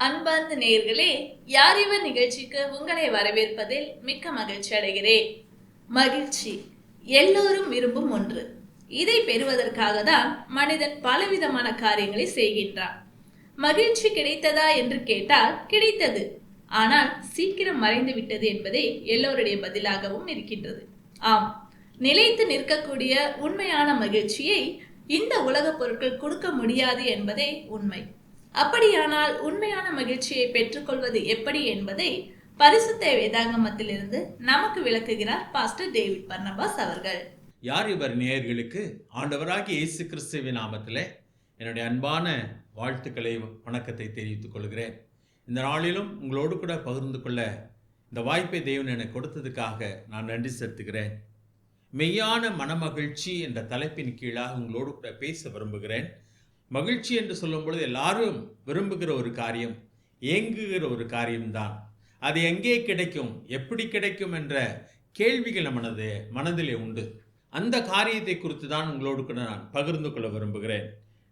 அன்பார்ந்த நேயர்களே யார் இவர் நிகழ்ச்சிக்கு உங்களை வரவேற்பதில் மிக்க மகிழ்ச்சி அடைகிறேன். மகிழ்ச்சி. எல்லோரும் விரும்பும் ஒன்று. இதை பெறுவதற்காக தான் மனிதன் பலவிதமான காரியங்களை செய்கின்றான். மகிழ்ச்சி கிடைத்ததா என்று கேட்டால் கிடைத்தது. ஆனால் சீக்கிரம் மறைந்து விட்டது என்பதே எல்லோருடைய பதிலாகவும் இருக்கின்றது. ஆம். நிலைத்து நிற்கக்கூடிய உண்மையான மகிழ்ச்சியை இந்த உலகப் பொருட்கள் கொடுக்க முடியாது என்பதே உண்மை. அப்படியானால் உண்மையான மகிழ்ச்சியை பெற்றுக்கொள்வது எப்படி என்பதை பரிசுத்த வேதாங்கமத்திலிருந்து நமக்கு விளக்குகிறார் பாஸ்டர் டேவிட் பர்னபாஸ் அவர்கள். யார் இவர் நேயர்களுக்கு? ஆண்டவராகிய இயேசு கிறிஸ்துவின் நாமத்தில் என்னுடைய அன்பான வாழ்த்துக்களை வணக்கத்தை தெரிவித்துக் கொள்கிறேன். இந்த நாளிலும் உங்களோடு கூட பகிர்ந்து கொள்ள இந்த வாய்ப்பை தேவன் எனக்கு கொடுத்ததுக்காக நான் நன்றி செலுத்துகிறேன். மெய்யான மனமகிழ்ச்சி என்ற தலைப்பின் கீழாக உங்களோடு கூட பேச விரும்புகிறேன். மகிழ்ச்சி என்று சொல்லும் பொழுது எல்லாரும் விரும்புகிற ஒரு காரியம் ஏங்குகிற ஒரு காரியம்தான். அது எங்கே கிடைக்கும் எப்படி கிடைக்கும் என்ற கேள்விகள் மனது மனதிலே உண்டு. அந்த காரியத்தை குறித்து தான் உங்களோடு கூட நான் பகிர்ந்து கொள்ள விரும்புகிறேன்.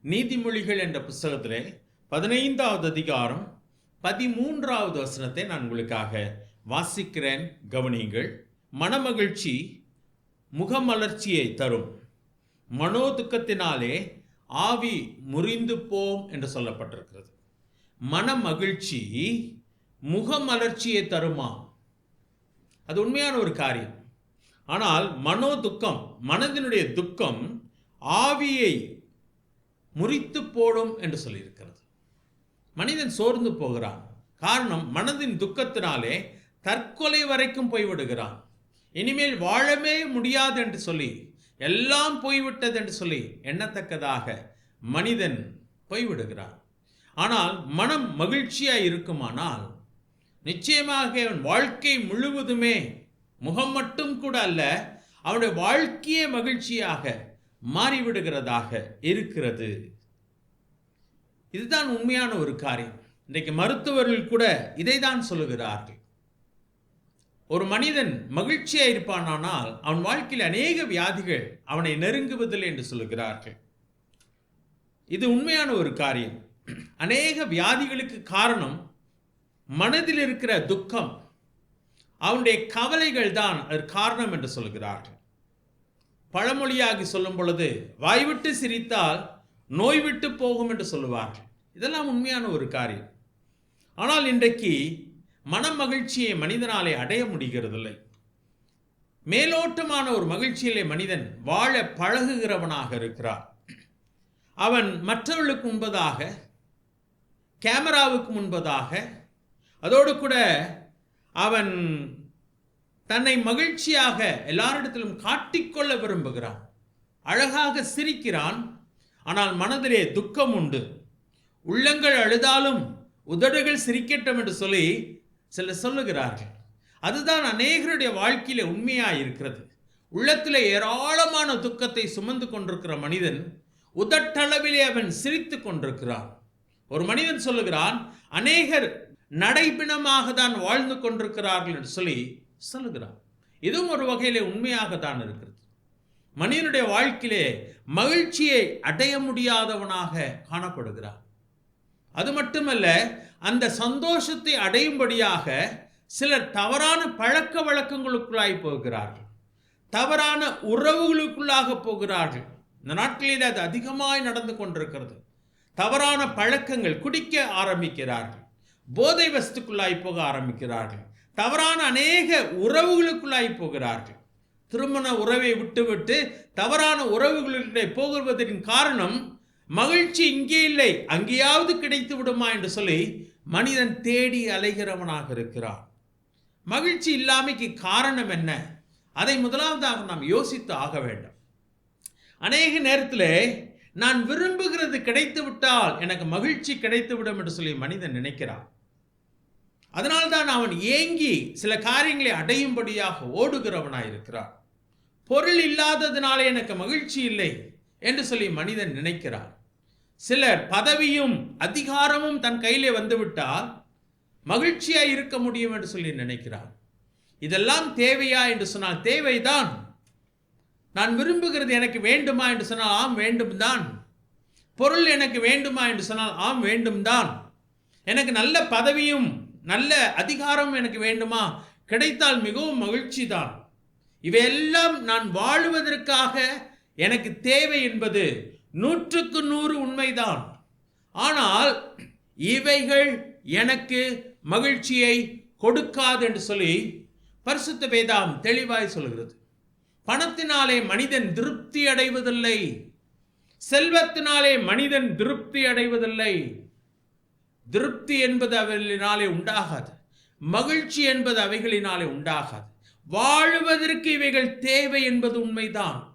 நீதிமொழிகள் என்ற புஸ்தகத்திலே பதினைந்தாவது அதிகாரம் பதிமூன்றாவது வசனத்தை நான் உங்களுக்காக வாசிக்கிறேன். கவனியுங்கள். மனமகிழ்ச்சி முகமலர்ச்சியை தரும். மனோதுக்கத்தினாலே ஆவி முறிந்து போம் என்று சொல்லப்பட்டிருக்கிறது. மனமகிழ்ச்சி முகமலர்ச்சியை தருமா? அது உண்மையான ஒரு காரியம். ஆனால் மனோ துக்கம் மனதினுடைய துக்கம் ஆவியை முறித்து போடும் என்று சொல்லியிருக்கிறது. மனிதன் சோர்ந்து போகிறான். காரணம் மனதின் துக்கத்தினாலே தற்கொலை வரைக்கும் போய்விடுகிறான். இனிமேல் வாழவே முடியாது என்று சொல்லி எல்லாம் போய்விட்டது என்று சொல்லி எண்ணத்தக்கதாக மனிதன் போய்விடுகிறான். ஆனால் மனம் மகிழ்ச்சியாக இருக்குமானால் நிச்சயமாக அவன் வாழ்க்கை முழுவதுமே முகம் மட்டும் கூட அல்ல அவனுடைய வாழ்க்கையே மகிழ்ச்சியாக மாறிவிடுகிறதாக இருக்கிறது. இதுதான் உண்மையான ஒரு காரியம். இன்றைக்கு மருத்துவர்கள் கூட இதை தான் சொல்லுகிறார்கள். ஒரு மனிதன் மகிழ்ச்சியாக இருப்பானானால் அவன் வாழ்க்கையில் அநேக வியாதிகள் அவனை நெருங்குவதில்லை என்று சொல்கிறார்கள் இது உண்மையான ஒரு காரியம். அநேக வியாதிகளுக்கு காரணம் மனதில் இருக்கிற துக்கம் அவனுடைய கவலைகள் தான் அது காரணம் என்று சொல்கிறார்கள் பழமொழியாகி சொல்லும் பொழுது வாய்விட்டு சிரித்தால் நோய் விட்டு போகும் என்று சொல்லுவார்கள். இதெல்லாம் உண்மையான ஒரு காரியம். ஆனால் இன்றைக்கு மன மகிழ்ச்சியை மனிதனாலே அடைய முடிகிறதில்லை. மேலோட்டமான ஒரு மகிழ்ச்சியிலே மனிதன் வாழ பழகுகிறவனாக இருக்கிறான். அவன் மற்றவர்களுக்கு முன்பதாக கேமராவுக்கு முன்பதாக அதோடு கூட அவன் தன்னை மகிழ்ச்சியாக எல்லாரிடத்திலும் காட்டிக்கொள்ள விரும்புகிறான். அழகாக சிரிக்கிறான். ஆனால் மனதிலே துக்கம் உண்டு உள்ளங்கள் அழுதாலும் உதடுகள் சிரிக்கட்டும் என்று சொல்லி சிலர் சொல்லுகிறார்கள் அதுதான் அநேகருடைய வாழ்க்கையில உண்மையாக இருக்கிறது உள்ளத்தில் ஏராளமான துக்கத்தை சுமந்து கொண்டிருக்கிற மனிதன் உதட்டளவிலே அவன் சிரித்து கொண்டிருக்கிறான். ஒரு மனிதன் சொல்லுகிறான் அநேகர் நடைபிணமாக தான் வாழ்ந்து கொண்டிருக்கிறார்கள் என்று சொல்லி சொல்லுகிறான். இதுவும் ஒரு வகையிலே உண்மையாக தான் இருக்கிறது. மனிதனுடைய வாழ்க்கையிலே மகிழ்ச்சியை அடைய முடியாதவனாக காணப்படுகிறான். அது மட்டுமல்ல அந்த சந்தோஷத்தை அடையும்படியாக சிலர் தவறான பழக்க வழக்கங்களுக்குள்ளாய் போகிறார்கள். தவறான உறவுகளுக்குள்ளாக போகிறார்கள். இந்த நாட்களில் அது அதிகமாய் நடந்து கொண்டிருக்கிறது. தவறான பழக்கங்கள் குடிக்க ஆரம்பிக்கிறார்கள். போதை வஸ்துக்குள்ளாய் போக ஆரம்பிக்கிறார்கள். தவறான அநேக உறவுகளுக்குள்ளாய் போகிறார்கள். திருமண உறவை விட்டுவிட்டு தவறான உறவுகளுடைய போகுவதற்கு காரணம் மகிழ்ச்சி இங்கே இல்லை அங்கேயாவது கிடைத்து விடுமா என்று சொல்லி மனிதன் தேடி அலைகிறவனாக இருக்கிறான். மகிழ்ச்சி இல்லாமைக்கு காரணம் என்ன? அதை முதலாவதாக நாம் யோசித்து ஆக வேண்டும். அநேக நேரத்தில் நான் விரும்புகிறது கிடைத்து விட்டால் எனக்கு மகிழ்ச்சி கிடைத்து விடும் என்று சொல்லி மனிதன் நினைக்கிறான். அதனால்தான் அவன் ஏங்கி சில காரியங்களை அடையும்படியாக ஓடுகிறவனாயிருக்கிறான் பொருள் இல்லாததினாலே எனக்கு மகிழ்ச்சி இல்லை என்று சொல்லி மனிதன் நினைக்கிறான். சிலர் பதவியும் அதிகாரமும் தன் கையிலே வந்துவிட்டால் மகிழ்ச்சியாக இருக்க முடியும் என்று சொல்லி நினைக்கிறான் இதெல்லாம் தேவையா என்று சொன்னால் தேவைதான். நான் விரும்புகிறது எனக்கு வேண்டுமா என்று சொன்னால் ஆம் வேண்டும் தான் பொருள் எனக்கு வேண்டுமா என்று சொன்னால் ஆம் வேண்டும் தான் எனக்கு நல்ல பதவியும் நல்ல அதிகாரம் எனக்கு வேண்டுமா? கிடைத்தால் மிகவும் மகிழ்ச்சி தான் இவையெல்லாம் நான் வாழுவதற்காக எனக்கு தேவை என்பது நூற்றுக்கு நூறு உண்மைதான். ஆனால் இவைகள் எனக்கு மகிழ்ச்சியை கொடுக்காது என்று சொல்லி பரிசுத்த வேதாம் தெளிவாய் சொல்கிறது பணத்தினாலே மனிதன் திருப்தி அடைவதில்லை. செல்வத்தினாலே மனிதன் திருப்தி அடைவதில்லை. திருப்தி என்பது அவைகளினாலே உண்டாகாது. மகிழ்ச்சி என்பது அவைகளினாலே உண்டாகாது. வாழுவதற்கு இவைகள் தேவை என்பது உண்மைதான்.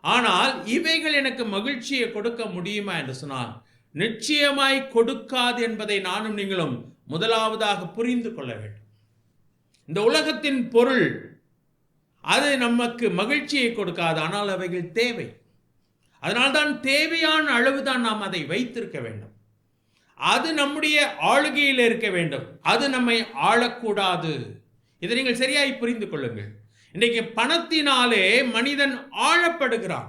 ஆனால் இவைகள் எனக்கு மகிழ்ச்சியை கொடுக்க முடியுமா என்று சொன்னால் நிச்சயமாய் கொடுக்காது என்பதை நானும் நீங்களும் முதலாவதாக புரிந்து கொள்ள வேண்டும். இந்த உலகத்தின் பொருள் அது நமக்கு மகிழ்ச்சியை கொடுக்காது ஆனால் அவைகள் தேவை. அதனால்தான் தேவையான அளவுதான் நாம் அதை வைத்திருக்க வேண்டும். அது நம்முடைய ஆளுகையில் இருக்க வேண்டும். அது நம்மை ஆளக்கூடாது. இதை நீங்கள் சரியாய் புரிந்து கொள்ளுங்கள். இன்னைக்கு பணத்தினாலே மனிதன் ஆழப்படுகிறான்.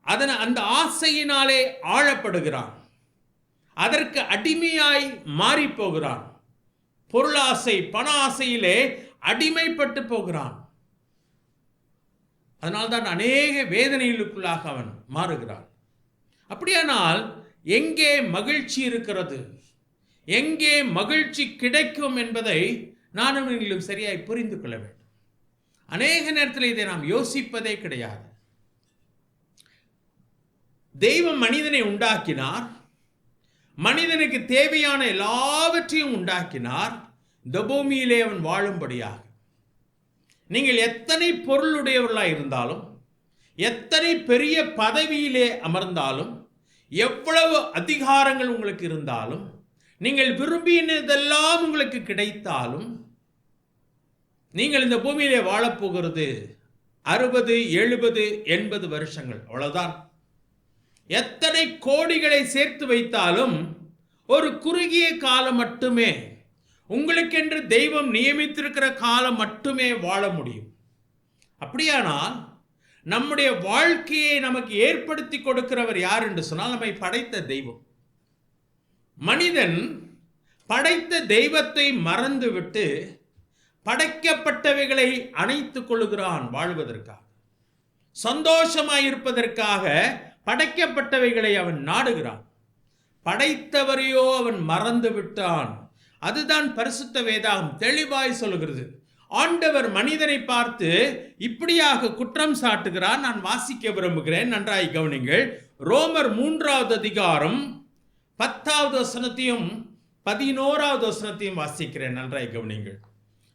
அதன் அந்த ஆசையினாலே ஆழப்படுகிறான். அதற்கு அடிமையாய் மாறி போகிறான் பொருளாசை பண ஆசையிலே அடிமைப்பட்டு போகிறான். அதனால்தான் அநேக வேதனைகளுக்குள்ளாக அவன் மாறுகிறான். அப்படியானால் எங்கே மகிழ்ச்சி இருக்கிறது? எங்கே மகிழ்ச்சி கிடைக்கும் என்பதை நானும் நீங்களும் சரியாய் புரிந்து கொள்ள வேண்டும். அநேக நேரத்தில் இதை நாம் யோசிப்பதே கிடையாது. தெய்வம் மனிதனை உண்டாக்கினார். மனிதனுக்கு தேவையான எல்லாவற்றையும் உண்டாக்கினார். இந்த பூமியிலே அவன் வாழும்படியாக. நீங்கள் எத்தனை பொருளுடையவர்களாக இருந்தாலும் எத்தனை பெரிய பதவியிலே அமர்ந்தாலும் எவ்வளவு அதிகாரங்கள் உங்களுக்கு இருந்தாலும் நீங்கள் விரும்பினதெல்லாம் உங்களுக்கு கிடைத்தாலும் நீங்கள் இந்த பூமியிலே வாழப்போகிறது அறுபது எழுபது எண்பது வருஷங்கள். அவ்வளவுதான். எத்தனை கோடிகளை சேர்த்து வைத்தாலும் ஒரு குறுகிய காலம் மட்டுமே உங்களுக்கென்று தெய்வம் நியமித்திருக்கிற காலம் மட்டுமே வாழ முடியும். அப்படியானால் நம்முடைய வாழ்க்கையை நமக்கு ஏற்படுத்தி கொடுக்கிறவர் யார் என்று சொன்னால் நம்மை படைத்த தெய்வம். மனிதன் படைத்த தெய்வத்தை மறந்துவிட்டு படைக்கப்பட்டவைகளை அணைத்துக் கொள்கிறான் வாழ்வதற்காக. சந்தோஷமாயிருப்பதற்காக படைக்கப்பட்டவைகளை அவன் நாடுகிறான். படைத்தவரையோ அவன் மறந்து விட்டான். அதுதான் பரிசுத்த வேதாகம் தெளிவாய் சொல்கிறது ஆண்டவர் மனிதனை பார்த்து இப்படியாக குற்றம் சாட்டுகிறார் நான் வாசிக்க விரும்புகிறேன். நன்றாய் கவனிங்கள். ரோமர் மூன்றாவது அதிகாரம் பத்தாவது வசனத்தையும் பதினோராவது வசனத்தையும் வாசிக்கிறேன். நன்றாய் கவனிங்கள்.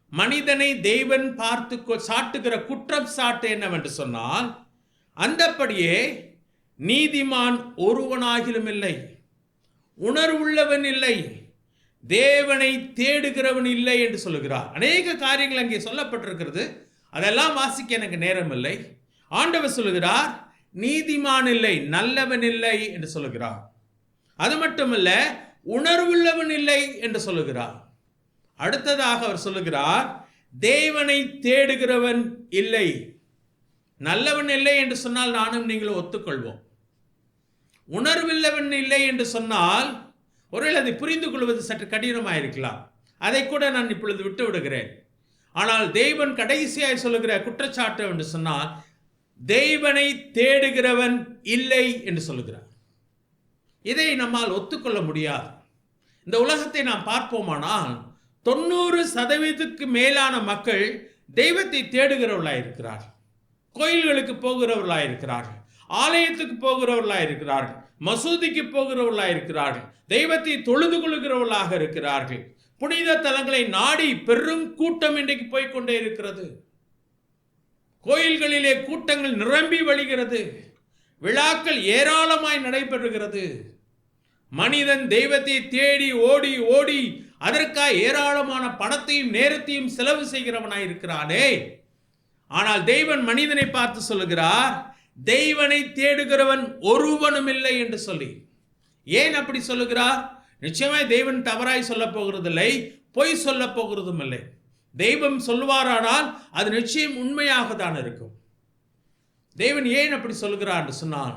மனிதனை தெய்வன் பார்த்து சாட்டுகிற குற்றம் சாட்டு என்னவென்று சொன்னால் அந்தப்படியே நீதிமான் ஒருவனாகிலும் இல்லை உணர்வுள்ளவன் இல்லை தேவனை தேடுகிறவன் இல்லை என்று சொல்லுகிறார். அநேக காரியங்கள் அங்கே சொல்லப்பட்டிருக்கிறது. அதெல்லாம் வாசிக்க எனக்கு நேரம் இல்லை. ஆண்டவர் சொல்லுகிறார் நீதிமான் இல்லை நல்லவன் இல்லை என்று சொல்லுகிறார். அது மட்டுமல்ல உணர்வுள்ளவன் இல்லை என்று சொல்லுகிறார். அடுத்ததாக அவர் சொல்லுகிறார் தேவனை தேடுகிறவன் இல்லை. நல்லவன் இல்லை என்று சொன்னால் நானும் நீங்களும் ஒத்துக்கொள்வோம். உணர்வில்லவன் இல்லை என்று சொன்னால் ஒருவேளை அதை புரிந்து கொள்வது சற்று கடினமாக இருக்கலாம் அதை கூட நான் இப்பொழுது விட்டு விடுகிறேன். ஆனால் தெய்வன் கடைசியாய் சொல்லுகிற குற்றச்சாட்டு என்று சொன்னால் தெய்வனை தேடுகிறவன் இல்லை என்று சொல்லுகிறார். இதை நம்மால் ஒத்துக்கொள்ள முடியாது. இந்த உலகத்தை நாம் பார்ப்போமானால் தொண்ணூறு சதவீதத்துக்கு மேலான மக்கள் தெய்வத்தை தேடுகிறவர்களாக இருக்கிறார்கள் கோயில்களுக்கு போகிறவர்களாக இருக்கிறார்கள் ஆலயத்துக்கு போகிறவர்களாக இருக்கிறார்கள் மசூதிக்கு போகிறவர்களாக இருக்கிறார்கள் தெய்வத்தை தொழுது கொள்கிறவர்களாக இருக்கிறார்கள். புனித தலங்களை நாடி பெரும் கூட்டம் இன்றைக்கு போய்கொண்டே இருக்கிறது. கோயில்களிலே கூட்டங்கள் நிரம்பி வழிகிறது. விழாக்கள் ஏராளமாய் நடைபெறுகிறது. மனிதன் தெய்வத்தை தேடி ஓடி ஓடி அதற்காக ஏராளமான பணத்தையும் நேரத்தையும் செலவு செய்கிறவனாய் இருக்கிறானே. ஆனால் தெய்வன் மனிதனை பார்த்து சொல்லுகிறார் தெய்வனை தேடுகிறவன் ஒருவனும் இல்லை என்று சொல்லி. ஏன் அப்படி சொல்லுகிறார்? நிச்சயமாய் தெய்வன் தவறாய் சொல்ல போகிறதில்லை பொய் சொல்ல போகிறதும் இல்லை. தெய்வம் சொல்லுவாரானால் அது நிச்சயம் உண்மையாக தான் இருக்கும். தெய்வன் ஏன் அப்படி சொல்கிறார் என்று சொன்னான்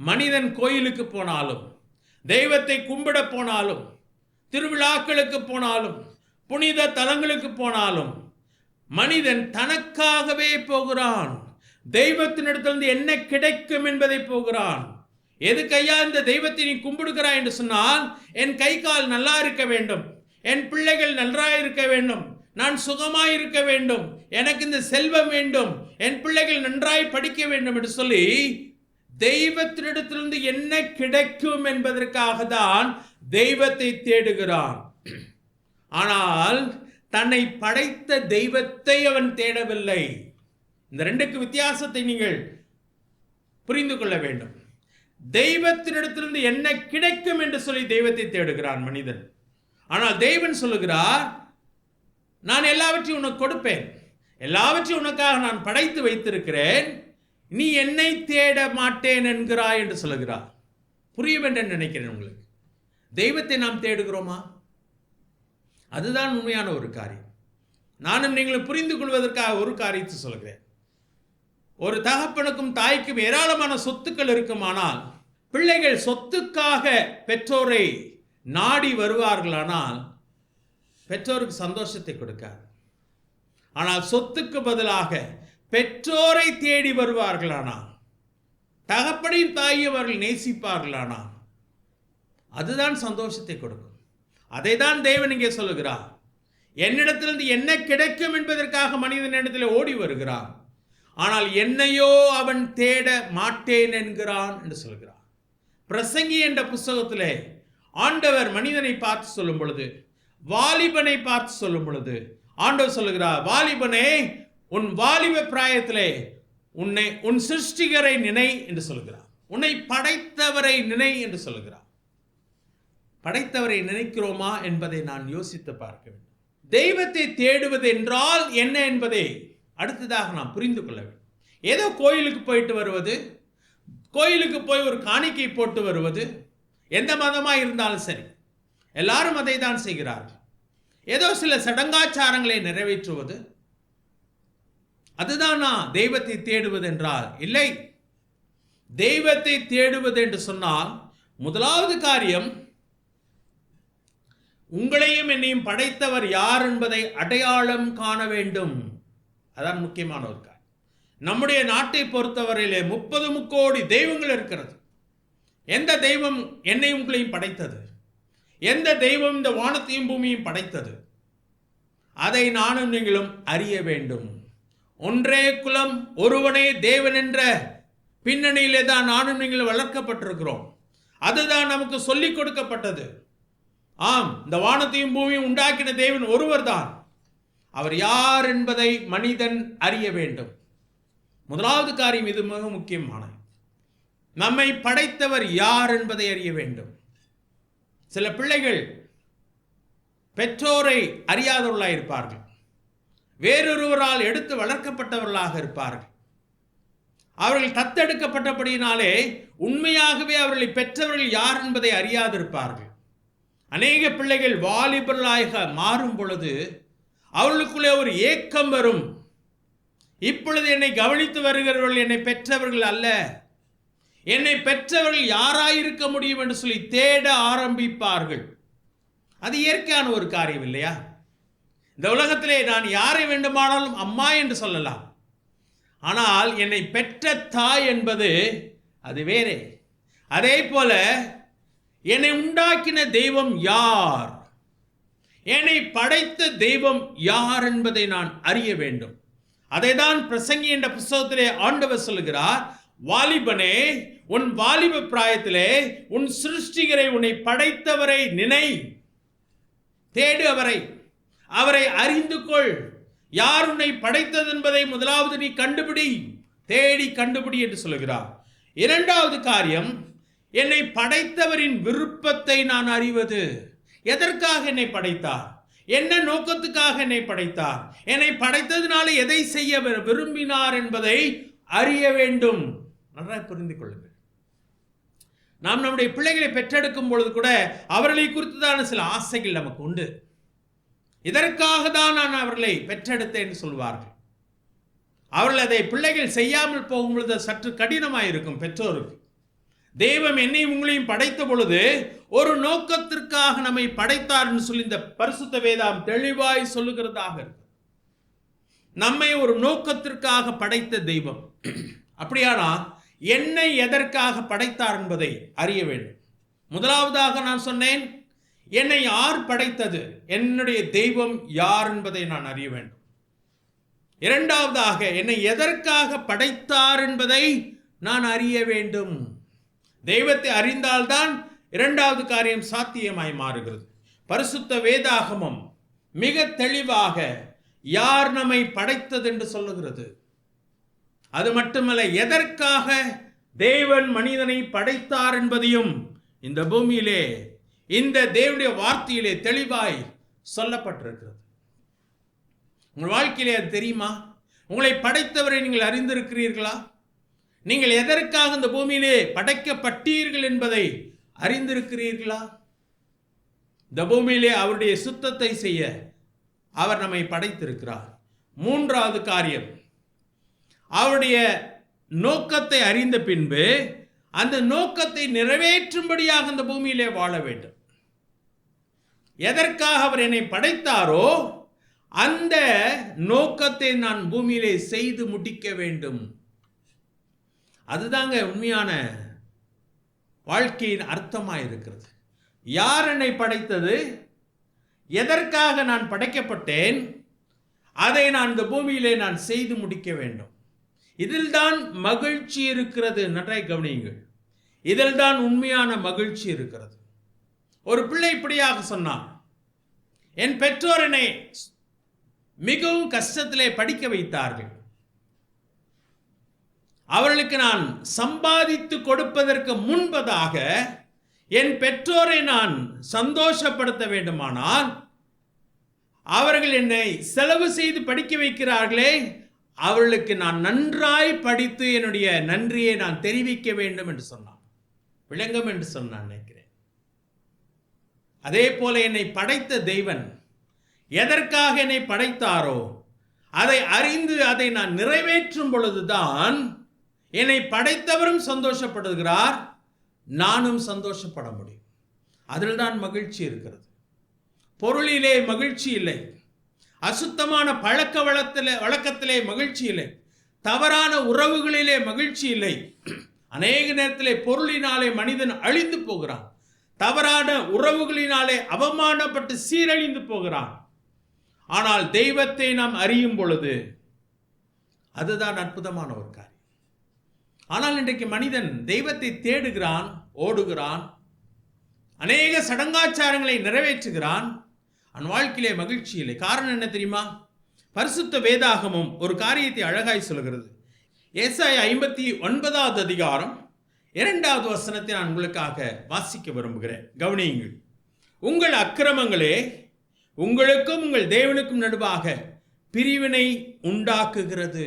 மனிதன் கோயிலுக்கு போனாலும் தெய்வத்தை கும்பிட போனாலும் திருவிழாக்களுக்கு போனாலும் புனித தலங்களுக்கு போனாலும் மனிதன் தனக்காகவே போகிறான். தெய்வத்தினிடத்திலிருந்து என்ன கிடைக்கும் என்பதை போகிறான். எது கையா இந்த தெய்வத்தை நீ கும்பிடுகிறாய் என்று சொன்னால் என் கை கால் நல்லா இருக்க வேண்டும் என் பிள்ளைகள் நன்றாக இருக்க வேண்டும் நான் சுகமாய் இருக்க வேண்டும் எனக்கு இந்த செல்வம் வேண்டும் என் பிள்ளைகள் நன்றாய் படிக்க வேண்டும் என்று சொல்லி தெய்வத்தினிடத்திலிருந்து என்ன கிடைக்கும் என்பதற்காக தான் தெய்வத்தை தேடுகிறான். ஆனால் தன்னை படைத்த தெய்வத்தை அவன் தேடவில்லை. இந்த ரெண்டுக்கு வித்தியாசத்தை நீங்கள் புரிந்து கொள்ள வேண்டும். தெய்வத்தினிடத்திலிருந்து என்ன கிடைக்கும் என்று சொல்லி தெய்வத்தை தேடுகிறான் மனிதன். ஆனால் தெய்வன் சொல்லுகிறார் நான் எல்லாவற்றையும் உனக்கு கொடுப்பேன். எல்லாவற்றையும் உனக்காக நான் படைத்து வைத்திருக்கிறேன். நீ என்னை தேட மாட்டேன் என்கிறாய் என்று சொல்லுகிறார். புரியும் என்று நினைக்கிறேன் உங்களுக்கு. தெய்வத்தை நாம் தேடுகிறோமா? அதுதான் உண்மையான ஒரு காரியம். நானும் நீங்களும் புரிந்து கொள்வதற்காக ஒரு காரியத்தை சொல்கிறேன். ஒரு தகப்பனுக்கும் தாய்க்கும் ஏராளமான சொத்துக்கள் இருக்குமானால் பிள்ளைகள் சொத்துக்காக பெற்றோரை நாடி வருவார்களானால் பெற்றோருக்கு சந்தோஷத்தை கொடுக்காது. ஆனால் சொத்துக்கு பதிலாக பெற்றோரை தேடி வருவார்களானால் தகப்பனையும் தாயும் அவர்கள் நேசிப்பார்களானால் அதுதான் சந்தோஷத்தை கொடுக்கும். அதை தான் தேவன் இங்கே சொல்லுகிறார். என்னிடத்திலிருந்து என்ன கிடைக்கும் என்பதற்காக மனிதனிடத்தில் ஓடி வருகிறான். ஆனால் என்னையோ அவன் தேட மாட்டேன் என்கிறான் என்று சொல்கிறான் பிரசங்கி என்ற புஸ்தகத்திலே ஆண்டவர் மனிதனை பார்த்து சொல்லும் பொழுது வாலிபனை பார்த்து சொல்லும் பொழுது ஆண்டவர் சொல்லுகிறார் வாலிபனே உன் வாலிப பிராயத்திலே உன்னை உன் சிருஷ்டிகரை நினை என்று சொல்கிறார் உன்னை படைத்தவரை நினை என்று சொல்கிறார் படைத்தவரை நினைக்கிறோமா என்பதை நான் யோசித்து பார்க்க வேண்டும். தெய்வத்தை தேடுவது என்றால் என்ன என்பதை அடுத்ததாக நாம் புரிந்து கொள்ள வேண்டும். ஏதோ கோயிலுக்கு போயிட்டு வருவது கோயிலுக்கு போய் ஒரு காணிக்கை போட்டு வருவது எந்த மதமாக இருந்தாலும் சரி எல்லாரும் அதை தான் செய்கிறார்கள். ஏதோ சில சடங்காச்சாரங்களை நிறைவேற்றுவது அதுதான் நான் தெய்வத்தை தேடுவது என்றால்? இல்லை. தெய்வத்தை தேடுவது என்று சொன்னால் முதலாவது காரியம் உங்களையும் என்னையும் படைத்தவர் யார் என்பதை அடையாளம் காண வேண்டும். அதான் முக்கியமான ஒரு காரியம். நம்முடைய நாட்டை பொறுத்தவரையிலே முப்பது முக்கோடி தெய்வங்கள் இருக்கிறது. எந்த தெய்வம் என்னையும் உங்களையும் படைத்தது? எந்த தெய்வம் இந்த வானத்தையும் பூமியும் படைத்தது? அதை நானும் நீங்களும் அறிய வேண்டும். ஒன்றே குலம் ஒருவனே தேவன் என்ற பின்னணியிலே தான் நானும் நீங்களும் வளர்க்கப்பட்டிருக்கிறோம். அதுதான் நமக்கு சொல்லிக் கொடுக்கப்பட்டது. ஆம் இந்த வானத்தையும் பூமியும் உண்டாக்கின தேவன் ஒருவர் தான் அவர் யார் என்பதை மனிதன் அறிய வேண்டும். முதலாவது காரியம் இது மிக முக்கியமானது. நம்மை படைத்தவர் யார் என்பதை அறிய வேண்டும். சில பிள்ளைகள் பெற்றோரை அறியாதவர்களாக இருப்பார்கள். வேறொருவரால் எடுத்து வளர்க்கப்பட்டவர்களாக இருப்பார்கள். அவர்கள் தத்தெடுக்கப்பட்டபடியினாலே உண்மையாகவே அவர்களை பெற்றவர்கள் யார் என்பதை அறியாதிருப்பார்கள். அநேக பிள்ளைகள் வாலிபர்களாக மாறும் பொழுது அவர்களுக்குள்ளே ஒரு ஏக்கம் வரும். இப்பொழுது என்னை கவனித்து வருகிறவர்கள் என்னை பெற்றவர்கள் அல்ல. என்னை பெற்றவர்கள் யாராயிருக்க முடியும் என்று சொல்லி தேட ஆரம்பிப்பார்கள். அது இயற்கையான ஒரு காரியம் இல்லையா? இந்த உலகத்திலே நான் யாரை வேண்டுமானாலும் அம்மா என்று சொல்லலாம். ஆனால் என்னை பெற்ற தாய் என்பது அது வேறே. அதே போல என்னை உண்டாக்கின தெய்வம் யார்? என்னை படைத்த தெய்வம் யார் என்பதை நான் அறிய வேண்டும். அதை தான் பிரசங்கி என்ற புஸ்தகத்திலே ஆண்டவர் சொல்லுகிறார் வாலிபனே உன் வாலிப பிராயத்திலே உன் சிருஷ்டிகரை உன்னை படைத்தவரை நினை. தேடு அவரை. அவரை அறிந்து கொள். யார் உன்னை படைத்தது என்பதை முதலாவது நீ கண்டுபிடி. தேடி கண்டுபிடி என்று சொல்கிறார் இரண்டாவது காரியம் என்னை படைத்தவரின் விருப்பத்தை நான் அறிவது. எதற்காக என்னை படைத்தார்? என்ன நோக்கத்துக்காக என்னை படைத்தார்? என்னை படைத்ததினால எதை செய்ய விரு- விரும்பினார் என்பதை அறிய வேண்டும். நன்றாக புரிந்து கொள்ளுங்கள். நாம் நம்முடைய பிள்ளைகளை பெற்றெடுக்கும் பொழுது கூட அவர்களை குறித்துதான சில ஆசைகள் நமக்கு உண்டு. இதற்காக தான் நான் அவர்களை பெற்றெடுத்தேன் சொல்வார்கள். அவர்கள் அதை பிள்ளைகள் செய்யாமல் போகும் பொழுது சற்று கடினமாக இருக்கும் பெற்றோருக்கு. தெய்வம் என்னையும் உங்களையும் படைத்த பொழுது ஒரு நோக்கத்திற்காக நம்மை படைத்தார்னு சொல்லி இந்த பரிசுத்த வேதாம் தெளிவாய் சொல்லுகிறதாக இருக்கு. நம்மை ஒரு நோக்கத்திற்காக படைத்த தெய்வம். அப்படியானா என்னை எதற்காக படைத்தார் என்பதை அறிய வேண்டும். முதலாவதாக நான் சொன்னேன் என்னை யார் படைத்தது என்னுடைய தெய்வம் யார் என்பதை நான் அறிய வேண்டும். இரண்டாவதாக என்னை எதற்காக படைத்தார் என்பதை நான் அறிய வேண்டும். தெய்வத்தை அறிந்தால்தான் இரண்டாவது காரியம் சாத்தியமாய் மாறுகிறது. பரிசுத்த வேதாகமம் மிக தெளிவாக யார் நம்மை படைத்தது என்று சொல்லுகிறது. அது மட்டுமல்ல எதற்காக தேவன் மனிதனை படைத்தார் என்பதையும் இந்த பூமியிலே இந்த தேவனுடைய வார்த்தையிலே தெளிவாய் சொல்லப்பட்டிருக்கிறது. உங்கள் வாழ்க்கையிலே அது தெரியுமா? உங்களை படைத்தவரை நீங்கள் அறிந்திருக்கிறீர்களா? நீங்கள் எதற்காக இந்த பூமியிலே படைக்கப்பட்டீர்கள் என்பதை அறிந்திருக்கிறீர்களா? இந்த பூமியிலே அவருடைய சுத்தத்தை செய்ய அவர் நம்மை படைத்திருக்கிறார். மூன்றாவது காரியம். அவருடைய நோக்கத்தை அறிந்த பின்பு அந்த நோக்கத்தை நிறைவேற்றும்படியாக இந்த பூமியிலே வாழ வேண்டும். எதற்காக அவர் என்னை படைத்தாரோ அந்த நோக்கத்தை நான் பூமியிலே செய்து முடிக்க வேண்டும். அதுதாங்க உண்மையான வாழ்க்கையின் அர்த்தமாக இருக்கிறது யார் என்னை படைத்தது? எதற்காக நான் படைக்கப்பட்டேன்? அதை நான் இந்த பூமியிலே நான் செய்து முடிக்க வேண்டும். இதில்தான் மகிழ்ச்சி இருக்கிறது. நன்றாய் கவனியுங்கள். இதில்தான் உண்மையான மகிழ்ச்சி இருக்கிறது. ஒரு பிள்ளை இப்படியாக சொன்னான் என் பெற்றோர் என்னை மிகவும் கஷ்டத்திலே படிக்க வைத்தார்கள். அவர்களுக்கு நான் சம்பாதித்து கொடுப்பதற்கு முன்பதாக என் பெற்றோரை நான் சந்தோஷப்படுத்த வேண்டுமானால் அவர்கள் என்னை செலவு செய்து படிக்க வைக்கிறார்களே அவர்களுக்கு நான் நன்றாய் படித்து என்னுடைய நன்றியை நான் தெரிவிக்க வேண்டும் என்று சொன்னான். விளங்கும் என்று சொன்னான் நினைக்கிறேன். அதே போல என்னை படைத்த தெய்வன் எதற்காக என்னை படைத்தாரோ அதை அறிந்து அதை நான் நிறைவேற்றும் பொழுதுதான் என்னை படைத்தவரும் சந்தோஷப்படுகிறார் நானும் சந்தோஷப்பட முடியும். அதில் தான் மகிழ்ச்சி இருக்கிறது. பொருளிலே மகிழ்ச்சி இல்லை. அசுத்தமான பழக்க வளத்திலே வழக்கத்திலே மகிழ்ச்சி இல்லை. தவறான உறவுகளிலே மகிழ்ச்சி இல்லை. அநேக நேரத்திலே பொருளினாலே மனிதன் அழிந்து போகிறான். தவறான உறவுகளினாலே அவமானப்பட்டு சீரழிந்து போகிறான். ஆனால் தெய்வத்தை நாம் அறியும் பொழுது அதுதான் அற்புதமான ஒரு ஆனால் இன்றைக்கு மனிதன் தெய்வத்தை தேடுகிறான் ஓடுகிறான் அநேக சடங்காச்சாரங்களை நிறைவேற்றுகிறான். அவன் வாழ்க்கையிலே மகிழ்ச்சி இல்லை. காரணம் என்ன தெரியுமா? பரிசுத்த வேதாகமும் ஒரு காரியத்தை அழகாய் சொல்கிறது. ஏசாய ஐம்பத்தி ஒன்பதாவது அதிகாரம் இரண்டாவது வசனத்தை நான் உங்களுக்காக வாசிக்க விரும்புகிறேன். கவனியுங்கள். உங்கள் அக்கிரமங்களே உங்களுக்கும் உங்கள் தேவனுக்கும் நடுவாக பிரிவினை உண்டாக்குகிறது.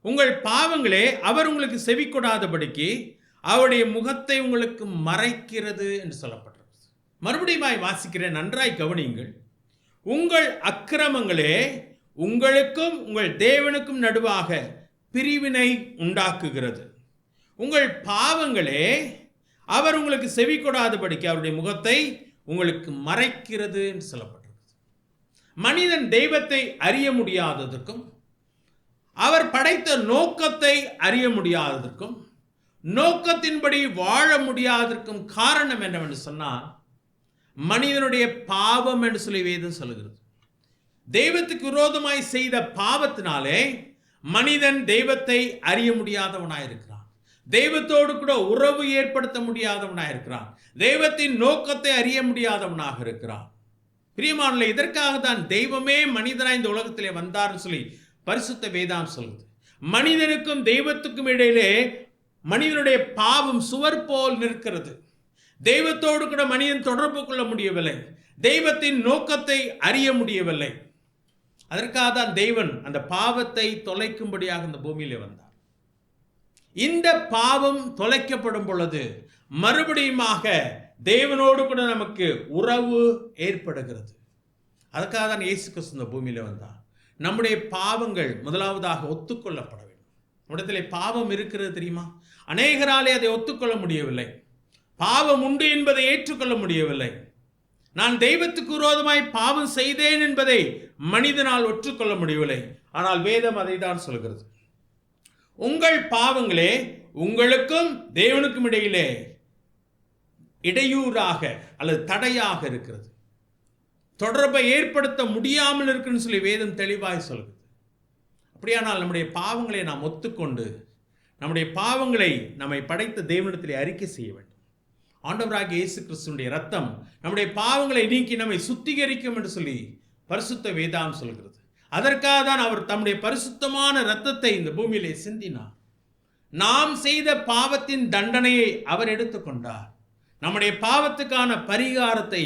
உங்கள் பாவங்களே அவர் உங்களுக்கு செவி கொடாதபடிக்கு அவருடைய முகத்தை உங்களுக்கு மறைக்கிறது என்று சொல்லப்பட்டிருக்கு மறுபடியும் வாசிக்கிறேன் நன்றாய் கவனியுங்கள். உங்கள் அக்கிரமங்களே உங்களுக்கும் உங்கள் தேவனுக்கும் நடுவாக பிரிவினை உண்டாக்குகிறது. உங்கள் பாவங்களே அவர் உங்களுக்கு செவி கொடாதபடிக்கு அவருடைய முகத்தை உங்களுக்கு மறைக்கிறது என்று சொல்லப்பட்டிருக்கு மனிதன் தெய்வத்தை அறிய முடியாததற்கும் அவர் படைத்த நோக்கத்தை அறிய முடியாததற்கும் நோக்கத்தின்படி வாழ முடியாததற்கும் காரணம் என்னவென்று சொன்னால் மனிதனுடைய பாவம் என்று சொல்லி வேதம் சொல்லுகிறது. தெய்வத்துக்கு விரோதமாய் செய்த பாவத்தினாலே மனிதன் தெய்வத்தை அறிய முடியாதவனாயிருக்கிறான் தெய்வத்தோடு கூட உறவு ஏற்படுத்த முடியாதவனாயிருக்கிறான் தெய்வத்தின் நோக்கத்தை அறிய முடியாதவனாக இருக்கிறான். பிரியமானல இதற்காக தான் தெய்வமே மனிதனாய் இந்த உலகத்திலே வந்தார்னு சொல்லி பரிசுத்த வேதாம் சொல்லுது. மனிதனுக்கும் தெய்வத்துக்கும் இடையிலே மனிதனுடைய பாவம் சுவர் போல் நிற்கிறது. தெய்வத்தோடு கூட மனிதன் தொடர்பு கொள்ள முடியவில்லை. தெய்வத்தின் நோக்கத்தை அறிய முடியவில்லை. அதற்காக தான் தெய்வன் அந்த பாவத்தை தொலைக்கும்படியாக இந்த பூமியிலே வந்தார் இந்த பாவம் தொலைக்கப்படும் பொழுது மறுபடியுமாக தேவனோடு கூட நமக்கு உறவு ஏற்படுகிறது. அதுக்காக தான் இயேசு கிறிஸ்து இந்த பூமியில் வந்தார் நம்முடைய பாவங்கள் முதலாவதாக ஒத்துக்கொள்ளப்பட வேண்டும். இடத்திலே பாவம் இருக்கிறது தெரியுமா? அநேகராலே அதை ஒத்துக்கொள்ள முடியவில்லை. பாவம் உண்டு என்பதை ஏற்றுக்கொள்ள முடியவில்லை. நான் தெய்வத்துக்கு விரோதமாய் பாவம் செய்தேன் என்பதை மனிதனால் ஒற்றுக்கொள்ள முடியவில்லை. ஆனால் வேதம் அதை தான் சொல்கிறது. உங்கள் பாவங்களே உங்களுக்கும் தேவனுக்கும் இடையிலே இடையூறாக அல்லது தடையாக இருக்கிறது. தொடர்பை ஏற்படுத்த முடியாமல் இருக்குன்னு சொல்லி வேதம் தெளிவாய் சொல்கிறது அப்படியானால் நம்முடைய பாவங்களை நாம் ஒத்துக்கொண்டு நம்முடைய பாவங்களை நம்மை படைத்த தெய்வனத்திலே அறிக்கை செய்ய வேண்டும். ஆண்டவராகிய இயேசு கிறிஸ்துனுடைய ரத்தம் நம்முடைய பாவங்களை நீக்கி நம்மை சுத்திகரிக்கும் என்று சொல்லி பரிசுத்த வேதாம் சொல்கிறது. அதற்காக தான் அவர் தம்முடைய பரிசுத்தமான ரத்தத்தை இந்த பூமியிலே சிந்தினார். நாம் செய்த பாவத்தின் தண்டனையை அவர் எடுத்துக்கொண்டார். நம்முடைய பாவத்துக்கான பரிகாரத்தை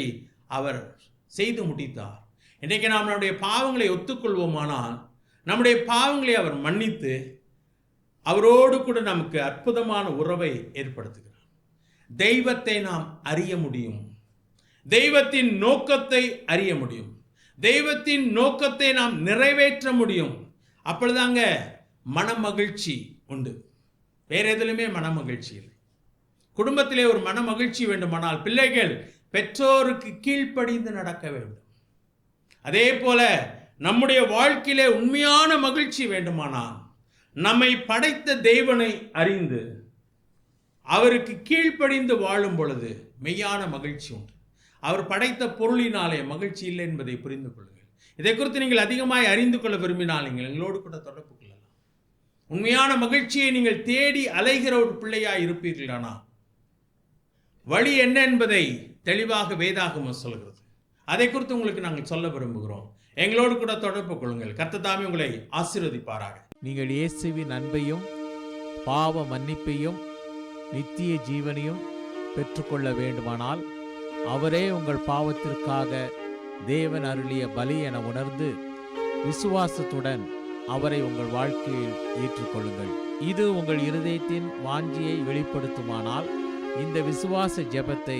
அவர் செய்து முடித்தார். இன்றைக்கு நாம் நம்முடைய பாவங்களை ஒத்துக்கொள்வோமானால் நம்முடைய பாவங்களை அவர் மன்னித்து அவரோடு கூட நமக்கு அற்புதமான உறவை ஏற்படுத்துகிறார். தெய்வத்தை நாம் அறிய முடியும். தெய்வத்தின் நோக்கத்தை அறிய முடியும். தெய்வத்தின் நோக்கத்தை நாம் நிறைவேற்ற முடியும். அப்பொழுதாங்க மனமகிழ்ச்சி உண்டு. வேற எதுலையுமே மனமகிழ்ச்சி இல்லை. குடும்பத்திலே ஒரு மனமகிழ்ச்சி வேண்டுமானால் பிள்ளைகள் பெற்றோருக்கு கீழ்ப்படிந்து நடக்க வேண்டும். அதே போல நம்முடைய வாழ்க்கையிலே உண்மையான மகிழ்ச்சி வேண்டுமானால் நம்மை படைத்த தெய்வனை அறிந்து அவருக்கு கீழ்ப்படிந்து வாழும் பொழுது மெய்யான மகிழ்ச்சி உண்டு. அவர் படைத்த பொருளினாலே மகிழ்ச்சி இல்லை என்பதை புரிந்து கொள்ளுங்கள். இதை குறித்து நீங்கள் அதிகமாய் அறிந்து கொள்ள விரும்பினால் நீங்கள் எங்களோடு கூட தொடர்பு கொள்ளலாம். உண்மையான மகிழ்ச்சியை நீங்கள் தேடி அலைகிற ஒரு பிள்ளையாக இருப்பீர்களானா வழி என்ன என்பதை தெளிவாக வேதாகமம் சொல்கிறது. அதை குறித்து உங்களுக்கு நாங்கள் சொல்ல விரும்புகிறோம். எங்களோடு கூட தொடர்பு கொள்ளுங்கள். கர்த்ததாமி உங்களை ஆசீர்வதிப்பாராக. நீங்கள் இயேசுவின் அன்பையும் பாவ மன்னிப்பையும் நித்திய ஜீவனையும் பெற்றுக்கொள்ள வேண்டுமானால் அவரே உங்கள் பாவத்திற்காக தேவன் அருளிய பலி என உணர்ந்து விசுவாசத்துடன் அவரை உங்கள் வாழ்க்கையில் ஏற்றுக்கொள்ளுங்கள். இது உங்கள் இருதயத்தின் வாஞ்சியை வெளிப்படுத்துமானால் இந்த விசுவாச ஜெபத்தை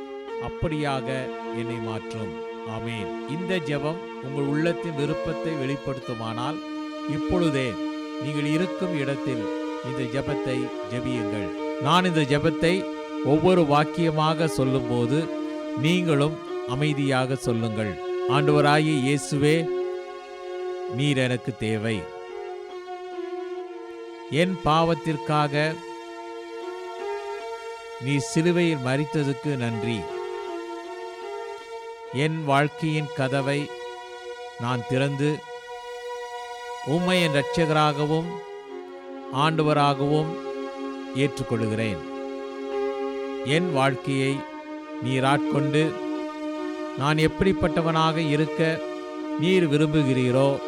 அப்படியாக என்னை மாற்றும். ஆமேன். இந்த ஜெபம் உங்கள் உள்ளத்தின் விருப்பத்தை வெளிப்படுத்துமானால் இப்பொழுதே நீங்கள் இருக்கும் இடத்தில் இந்த ஜெபத்தை ஜெபியுங்கள். நான் இந்த ஜெபத்தை ஒவ்வொரு வாக்கியமாக சொல்லும்போது நீங்களும் அமைதியாக சொல்லுங்கள். ஆண்டவராகிய இயேசுவே நீர் எனக்கு தேவை. என் பாவத்திற்காக நீ சிலுவையில் மறித்ததுக்கு நன்றி. என் வாழ்க்கையின் கதவை நான் திறந்து உம்மை என் இரட்சகராகவும் ஆண்டவராகவும் ஏற்றுக்கொள்கிறேன். என் வாழ்க்கையை நீராட்கொண்டு நான் எப்படிப்பட்டவனாக இருக்க நீர் விரும்புகிறீரோ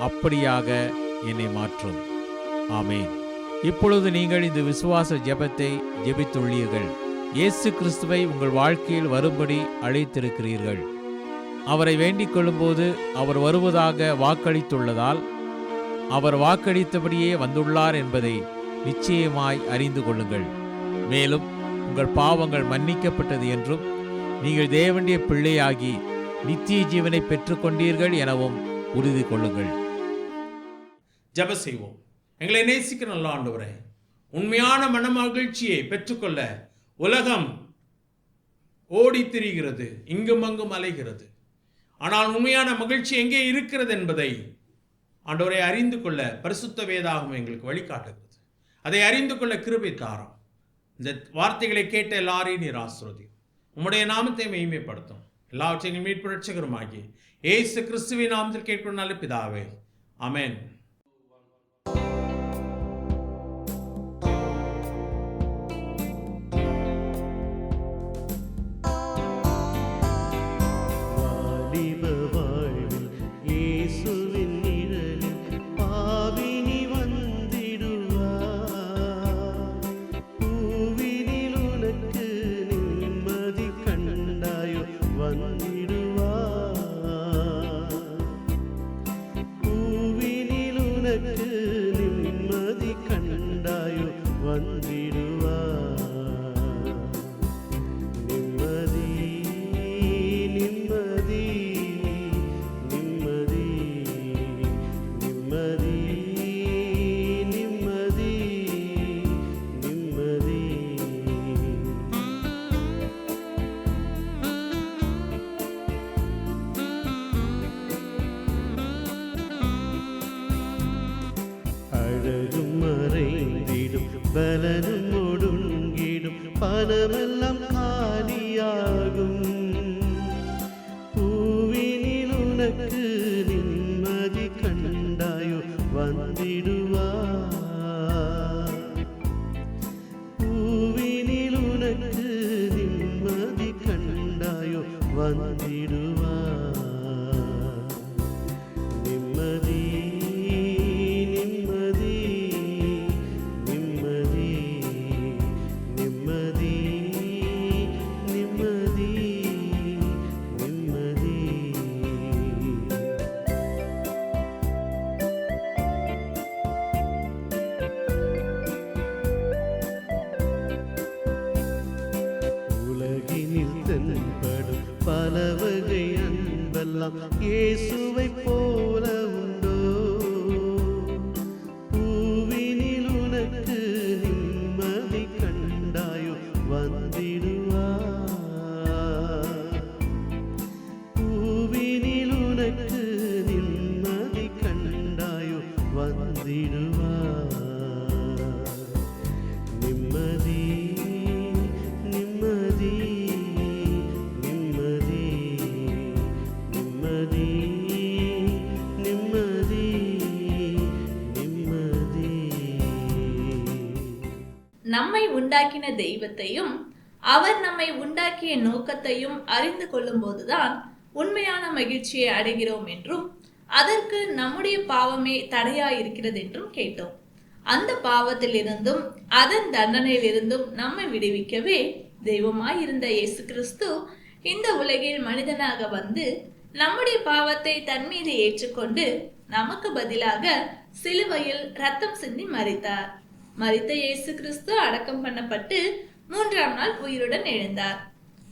அப்படியாக என்னை மாற்றும். ஆமேன். இப்பொழுது நீங்கள் இந்த விசுவாச ஜெபத்தை ஜெபித்துள்ளீர்கள். இயேசு கிறிஸ்துவை உங்கள் வாழ்க்கையில் வரும்படி அழைத்திருக்கிறீர்கள். அவரை வேண்டிக் கொள்ளும்போது அவர் வருவதாக வாக்களித்துள்ளதால் அவர் வாக்களித்தபடியே வந்துள்ளார் என்பதை நிச்சயமாய் அறிந்து கொள்ளுங்கள். மேலும் உங்கள் பாவங்கள் மன்னிக்கப்பட்டது என்றும் நீங்கள் தேவனுடைய பிள்ளையாகி நித்திய ஜீவனை பெற்றுக்கொண்டீர்கள் எனவும் உறுதி கொள்ளுங்கள். ஜப செய்வோம். எங்களை நேசிக்கிற நல்ல ஆண்டவரே உண்மையான மனமகிழ்ச்சியை பெற்றுக்கொள்ள உலகம் ஓடித் திரிகிறது இங்கும் அங்கும் அலைகிறது. ஆனால் உண்மையான மகிழ்ச்சி எங்கே இருக்கிறது என்பதை ஆண்டவரை அறிந்து கொள்ள பரிசுத்த வேதாகம் எங்களுக்கு வழிகாட்டுகிறது. அதை அறிந்து கொள்ள கிருபை தாரம். இந்த வார்த்தைகளை கேட்ட எல்லாரையும் நீர் ஆசிரோதி உம்முடைய நாமத்தை மெய்மைப்படுத்தும் எல்லாவற்றையும் மீட்பு ரட்சகருமாகி ஏசு கிறிஸ்துவின் நாமத்தில் கேட்கும் பிதாவே. அமேன் ബലനും മുടുങ്ങിടും പലമെല്ലാം பல வகை அன்பெல்லாம் இயேசுவை போலவும் உண்டாக்கின தெய்வத்தையும் அவர் நம்மை உண்டாக்கிய நோக்கத்தையும் அறிந்து கொள்ளும்போதுதான் உண்மையான மகிழ்ச்சியை அடைகிறோம் என்றும் அதற்கு நம்முடைய பாவமே தடையாயிருக்கிறது என்றும் கேட்டோம். அந்த பாவத்திலிருந்தும் அதன் தண்டனையிலிருந்தும் நம்மை விடுவிக்கவே தெய்வமாயிருந்த இயேசு கிறிஸ்து இந்த உலகில் மனிதனாக வந்து நம்முடைய பாவத்தை தன் மீது ஏற்றுக்கொண்டு நமக்கு பதிலாக சிலுவையில் ரத்தம் சிந்தி மறைத்தார் மரித்த இயேசு கிறிஸ்து அடக்கம் பண்ணப்பட்டு மூன்றாம் நாள் உயிருடன் எழுந்தார்.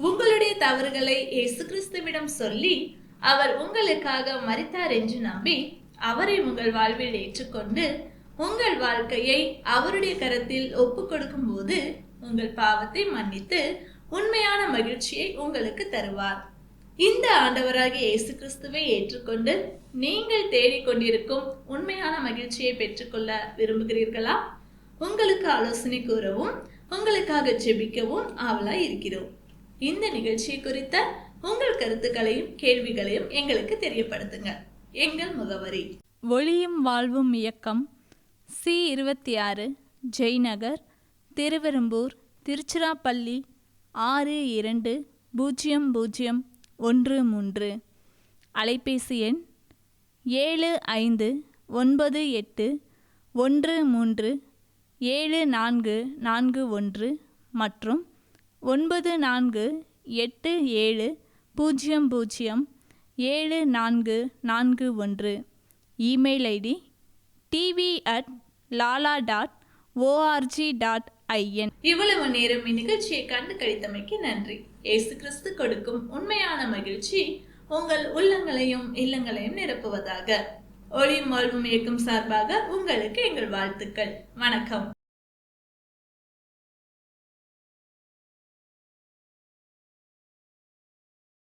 உங்களுடைய தவறுகளை இயேசு கிறிஸ்துவிடம் சொல்லி அவர் உங்களுக்காக மரித்தார் என்று நம்பி அவரை உங்கள் வாழ்வில் ஏற்றுக்கொண்டு உங்கள் வாழ்க்கையை அவருடைய கரத்தில் ஒப்பு கொடுக்கும் போது உங்கள் பாவத்தை மன்னித்து உண்மையான மகிழ்ச்சியை உங்களுக்கு தருவார். இந்த ஆண்டவராகிய இயேசு கிறிஸ்துவை ஏற்றுக்கொண்டு நீங்கள் தேடிக்கொண்டிருக்கும் உண்மையான மகிழ்ச்சியை பெற்றுக்கொள்ள விரும்புகிறீர்களா? உங்களுக்கு ஆலோசனை கூறவும் உங்களுக்காக ஜெபிக்கவும் ஆவலாய் இருக்கிறோம். இந்த நிகழ்ச்சியை குறித்த உங்கள் கருத்துக்களையும் கேள்விகளையும் எங்களுக்கு தெரியப்படுத்துங்க. எங்கள் முகவரி. ஒளியும் வாழ்வும் இயக்கம் சி இருபத்தி ஆறு ஜெய்நகர் திருவெரும்பூர் திருச்சிராப்பள்ளி ஆறு இரண்டு பூஜ்ஜியம் பூஜ்ஜியம் ஒன்று மூன்று. அலைபேசி எண் ஏழு ஐந்து ஒன்பது எட்டு ஒன்று மூன்று ஏழு நான்கு நான்கு ஒன்று மற்றும் ஒன்பது நான்கு எட்டு ஏழு பூஜ்ஜியம் பூஜ்ஜியம் ஏழு நான்கு நான்கு ஒன்று. Email ID TV at Lala dot ORG dot IN. இவ்வளவு நேரம் இந்நிகழ்ச்சியை கண்டு கழித்தமைக்கு நன்றி. ஏசு கிறிஸ்து கொடுக்கும் உண்மையான மகிழ்ச்சி உங்கள் உள்ளங்களையும் இல்லங்களையும் நிரப்புவதாக. ஒளி வாழ்வும் இயக்கம் சார்பாக உங்களுக்கு எங்கள் வாழ்த்துக்கள். வணக்கம்.